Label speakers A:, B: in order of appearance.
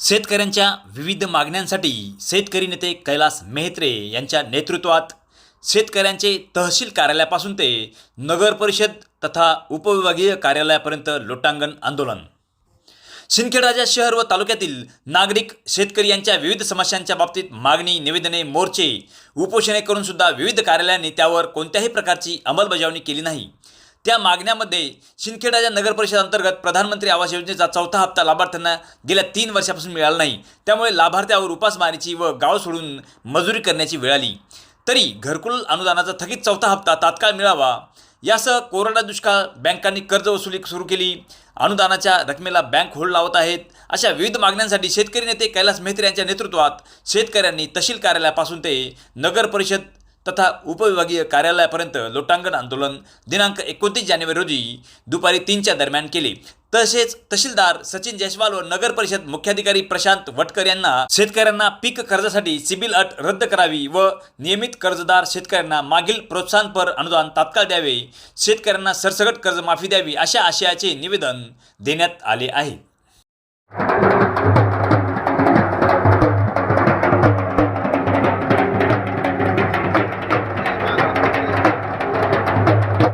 A: शेतकऱ्यांच्या विविध मागण्यांसाठी शेतकरी नेते कैलास मेहत्रे यांच्या नेतृत्वात शेतकऱ्यांचे तहसील कार्यालयापासून ते नगर परिषद तथा उपविभागीय कार्यालयापर्यंत लोटांगण आंदोलन. सिंदखेडराजा शहर व तालुक्यातील नागरिक शेतकरी यांच्या विविध समस्यांच्या बाबतीत मागणी निवेदने मोर्चे उपोषणे करून सुद्धा विविध कार्यालयांनी त्यावर कोणत्याही प्रकारची अंमलबजावणी केली नाही. त्या मागण्यामध्ये शिंदखेडाच्या नगर परिषद अंतर्गत प्रधानमंत्री आवास योजनेचा चौथा हप्ता लाभार्थ्यांना गेल्या तीन वर्षापासून मिळाला नाही. त्यामुळे लाभार्थ्यावर उपासमारीची व गाव सोडून मजुरी करण्याची वेळ आली. तरी घरकुल अनुदानाचा थकीत चौथा हप्ता तात्काळ मिळावा यासह कोरडा दुष्काळ बँकांनी कर्ज वसुली सुरू केली. अनुदानाच्या रकमेला बँक होल्ड लावत आहेत. अशा विविध मागण्यांसाठी शेतकरी नेते कैलास मेहत्रे यांच्या नेतृत्वात शेतकऱ्यांनी तहसील कार्यालयापासून ते नगर परिषद तथा उपविभागीय कार्यालयापर्यंत लोटांगण आंदोलन दिनांक एकोणतीस जानेवारी रोजी दुपारी तीनच्या दरम्यान केले. तसेच तहसीलदार सचिन जयस्वाल व नगर परिषद मुख्याधिकारी प्रशांत वटकर यांना शेतकऱ्यांना पीक कर्जासाठी सिबिल अट रद्द करावी व नियमित कर्जदार शेतकऱ्यांना मागील प्रोत्साहनपर अनुदान तात्काळ द्यावे शेतकऱ्यांना सरसकट कर्जमाफी द्यावी अशा आशयाचे निवेदन देण्यात आले आहे.